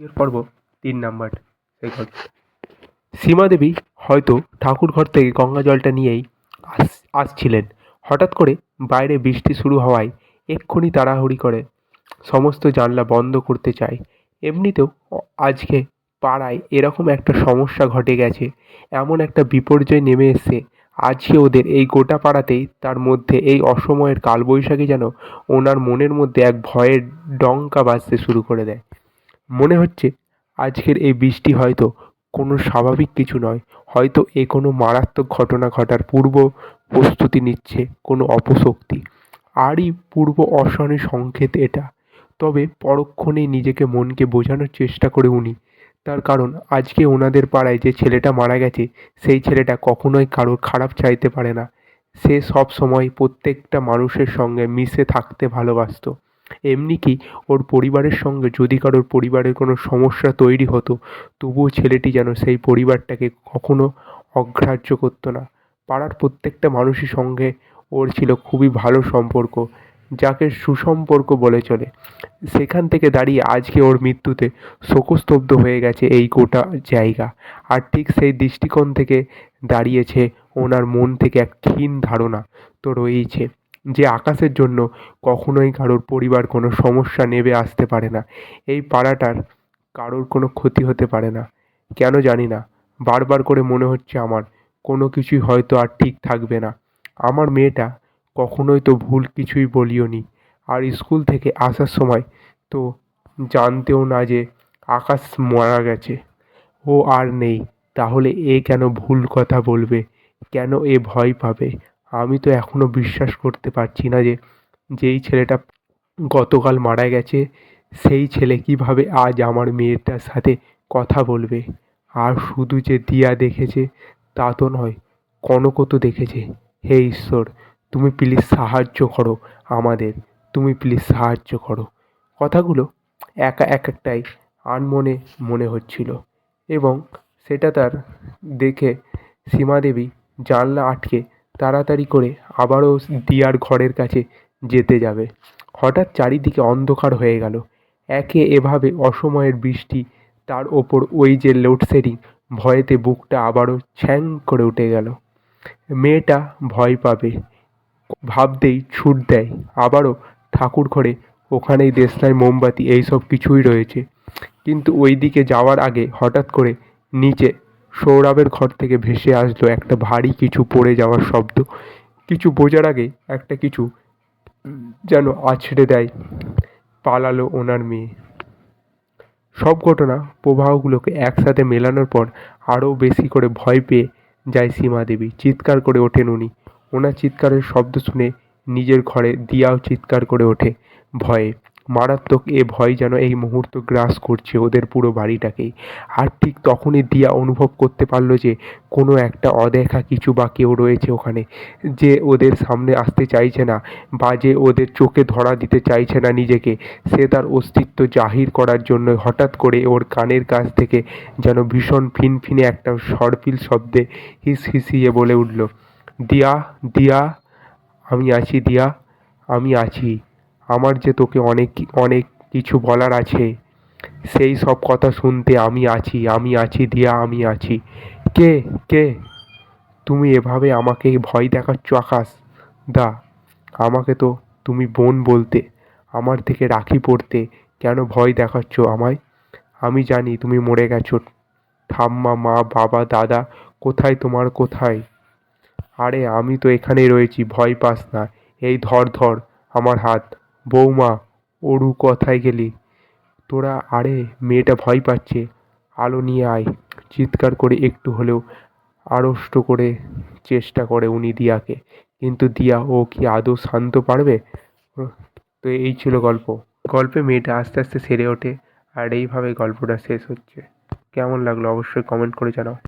এর পর্ব, তিন নাম্বার সেই সীমা দেবী হয়তো ঠাকুর ঘর থেকে গঙ্গা জলটা নিয়েই আস, আসছিলেন। হঠাৎ করে বাইরে বৃষ্টি শুরু হওয়ায় এক্ষুনি তাড়াহুড়ি করে। সমস্ত জানলা বন্ধ করতে চায়। এমনিতেও আজকে পাড়ায় এরকম একটা সমস্যা ঘটে গেছে। এমন একটা বিপর্যয় নেমে এসছে। আজকে ওদের এই গোটা পাড়াতেই তার মধ্যে এই অসময়ের কালবৈশাখী যেন ওনার মনের মধ্যে এক ভয়ের ডঙ্কা বাজতে শুরু করে দেয়। মনে হচ্ছে আজকের এই বৃষ্টি হয়তো কোনো স্বাভাবিক কিছু নয়। হয়তো এ কোনো মারাত্মক ঘটনা ঘটার পূর্ব প্রস্তুতি নিচ্ছে কোনো অপশক্তি। আরই পূর্ব অশনি সংকেত এটা। তবে পরক্ষণেই নিজেকে মনকে বোঝানোর চেষ্টা করে উনি। তার কারণ, আজকে ওনাদের পাড়ায় যে ছেলেটা মারা গেছে, সেই ছেলেটা কখনোই কারোর খারাপ চাইতে পারে না। সে সব সময় প্রত্যেকটা মানুষের সঙ্গে মিশে থাকতে ভালোবাসতো। এমনি কি ওর পরিবারের সঙ্গে যদি কারোর পরিবারের কোনো সমস্যা তৈরি হতো, তবুও ছেলেটি যেন সেই পরিবারটাকে কখনো অগ্রাহ্য করতো না। পাড়ার প্রত্যেকটা মানুষের সঙ্গে ওর ছিল খুবই ভালো সম্পর্ক, যাকে সুসম্পর্ক বলে চলে। সেখান থেকে দাঁড়িয়ে আজকে ওর মৃত্যুতে শোকস্তব্ধ হয়ে গেছে এই গোটা জায়গা। আর ঠিক সেই দৃষ্টিকোণ থেকে দাঁড়িয়েছে ওনার মন থেকে এক ক্ষীণ ধারণা তো রয়েইছে। যে আকাশের জন্য কখনোই কারোর পরিবার কোনো সমস্যা নেবে আসতে পারে না। এই পাড়াটার কারোর কোনো ক্ষতি হতে পারে না। কেন জানি না, বারবার করে মনে হচ্ছে আমার, কোনো কিছুই হয়তো আর ঠিক থাকবে না। আমার মেয়েটা কখনোই তো ভুল কিছুই বলিওনি আর স্কুল থেকে আসার সময় তো জানতেও না যে আকাশ মারা গেছে। ও আর নেই, তাহলে এ কেন ভুল কথা বলবে? কেন এ ভয় পাবে? আমি তো এখনও বিশ্বাস করতে পারছি না যে যেই ছেলেটা গতকাল মারা গেছে, সেই ছেলে কীভাবে আজ আমার মেয়েটার সাথে কথা বলবে? আর শুধু যে দিয়া দেখেছে, তা তো নয়, কনকও তো দেখেছে। হে ঈশ্বর, তুমি প্লিজ সাহায্য করো আমাদের, তুমি প্লিজ সাহায্য করো। কথাগুলো একা এক একটাই আনমনে মনে হচ্ছিল এবং সেটা তার দেখে সীমাদেবী জানলা আটকে তাড়াতাড়ি করে আবারও দিয়ার ঘরের কাছে যেতে যাবে। হঠাৎ চারিদিকে অন্ধকার হয়ে গেল। একে এভাবে অসময়ের বৃষ্টি, তার ওপর ওই যে লোডশেডিং, ভয়েতে বুকটা আবারও ছ্যাং করে উঠে গেল। মেয়েটা ভয় পাবে, ভাবতেই ছুট দেয়। আবারও ঠাকুর ঘরে, ওখানেই দেশলাই, মোমবাতি, এইসব কিছুই রয়েছে। কিন্তু ওই দিকে যাওয়ার আগে হঠাৎ করে নিচে সৌরভের ঘর থেকে ভেসে আসলো একটা ভারী কিছু পড়ে যাওয়ার শব্দ। কিছু বোঝার আগে একটা কিছু যেন আছড়ে দেয়। পালালো ওনার মেয়ে। সব ঘটনা প্রবাহগুলোকে একসাথে মেলানোর পর আরও বেশি করে ভয় পেয়ে যায় সীমা দেবী। চিৎকার করে ওঠেন উনি। ওনার চিৎকারের শব্দ শুনে নিজের ঘরে দিয়াও চিৎকার করে ওঠে ভয়ে। মারাত্মক এ ভয় যেন এই মুহূর্ত গ্রাস করছে ওদের পুরো বাড়িটাকেই। আর ঠিক তখনই দিয়া অনুভব করতে পারল যে, কোনো একটা অদেখা কিছু বা কেউ রয়েছে ওখানে, যে ওদের সামনে আসতে চাইছে না, বা যে ওদের চোখে ধরা দিতে চাইছে না নিজেকে, সে তার অস্তিত্ব জাহির করার জন্য হঠাৎ করে ওর কানের কাছ থেকে যেন ভীষণ ফিনফিনে একটা সরপিল শব্দে হিস হিসিয়ে বলে উঠল, দিয়া দিয়া, আমি আছি দিয়া, আমি আছি। আমার যে তোকে অনেক অনেক কিছু বলার আছে, সেই সব কথা শুনতে আমি আছি আমি আছি দিয়া আমি আছি। কে কে? তুমি এভাবে আমাকে ভয় দেখাচ্ছ আকাশ? দা, আমাকে তো তুমি বোন বলতে, আমার থেকে রাখি পড়তে কেন ভয় দেখাচ্ছ আমায়? আমি জানি তুমি মরে গেছো। ঠাম্মা, মা, বাবা, দাদা, কোথায় তোমার কোথায়? আরে, আমি তো এখানেই রয়েছি, ভয় পাস না। এই ধর ধর, আমার হাত। বৌমা অরু কোথায় গেলি। তোরা আরে মেয়েটা ভয় পাচ্ছে। আলো নিয়ে আয়। চিৎকার করে একটু হলেও আড়ষ্ট করে চেষ্টা করে উনি দিয়াকে। কিন্তু দিয়া, ও কি আদৌ শান্ত পারবে? তো এই ছিল গল্প। গল্পে মেয়েটা আস্তে আস্তে সেরে ওঠে। আর এইভাবে গল্পটা শেষ হচ্ছে। কেমন লাগল অবশ্যই কমেন্ট করে জানাও।